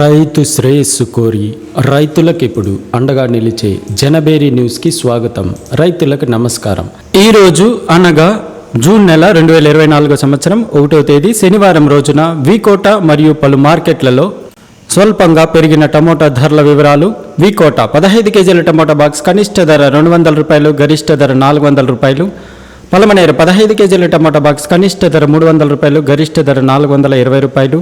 రైతు శ్రేయస్సు కోరి రైతులకు ఇప్పుడు అండగా నిలిచే జనబేరి న్యూస్కి స్వాగతం. రైతులకు నమస్కారం. ఈరోజు అనగా జూన్ నెల రెండు వేల ఇరవై నాలుగో సంవత్సరం ఒకటో తేదీ శనివారం రోజున వీకోట మరియు పలు మార్కెట్లలో స్వల్పంగా పెరిగిన టమోటా ధరల వివరాలు. వీకోట పదహైదు కేజీల టమోటా బాక్స్ కనిష్ట ధర రెండు వందల రూపాయలు గరిష్ట ధర నాలుగు వందల రూపాయలు. పలమనేరు పదహైదు కేజీల టమాటా బాక్స్ కనిష్ట ధర మూడు వందల రూపాయలు గరిష్ట ధర నాలుగు వందల ఇరవై రూపాయలు.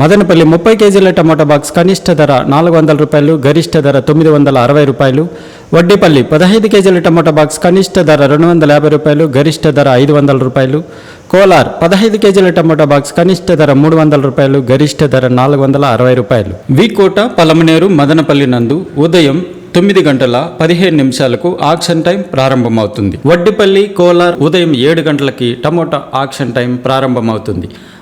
మదనపల్లి ముప్పై కేజీల టమాటా బాక్స్ కనిష్ట ధర నాలుగు వందల రూపాయలు గరిష్ట ధర తొమ్మిది వందల అరవై రూపాయలు. వడ్డీపల్లి పదహైదు కేజీల టమాటా బాక్స్ కనిష్ట ధర రెండు వందల యాభై రూపాయలు గరిష్ట ధర ఐదు వందల రూపాయలు. కోలార్ పదహైదు కేజీల టమాటా బాక్స్ కనిష్ట ధర మూడు వందల రూపాయలు గరిష్ట ధర నాలుగు వందల అరవై రూపాయలు. వికోట పలమనేరు మదనపల్లి నందు ఉదయం తొమ్మిది గంటల పదిహేను నిమిషాలకు ఆక్షన్ టైం ప్రారంభమవుతుంది. వడ్డిపల్లి కోలార్ ఉదయం ఏడు గంటలకి టమోటా ఆక్షన్ టైం ప్రారంభమవుతుంది.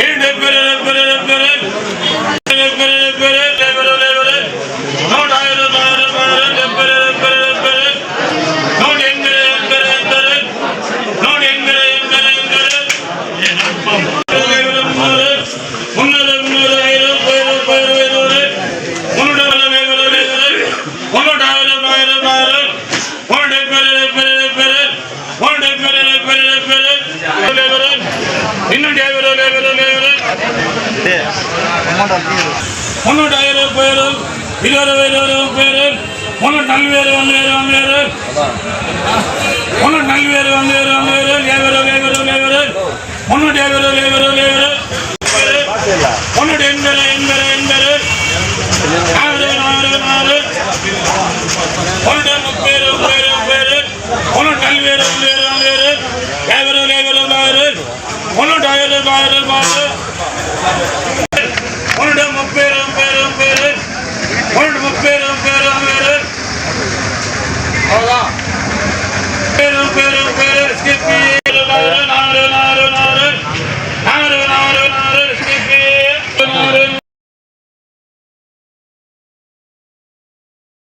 பெரு பெரு பெரு பெரு முன்னூற்றி ஐநூறு பேரு இருபது பேர் இருபது பேரு முன்னூற்றி நாலு பேர் வந்து பேர் வந்து பேரு முன்னூற்றி நாலு பேர் வந்து பேர் வந்து பேரு ஏவரு ஏவரு ஏவரு முன்னூற்றி ஏவரு ஏவரு ஏவரு முன்னூற்றி எண்பது எண்பது எண்பது நாலு நாலு நாலு முன்னூற்றி முப்பது பேரு பேரு முன்னூற்றி நாலு பேர் வந்து பேர் வந்து பேரு ஏவரு ஏவரு ஏவரு முன்னூற்றி ஆயிரம் ஆயிரம் ஆயிரம் Caramba!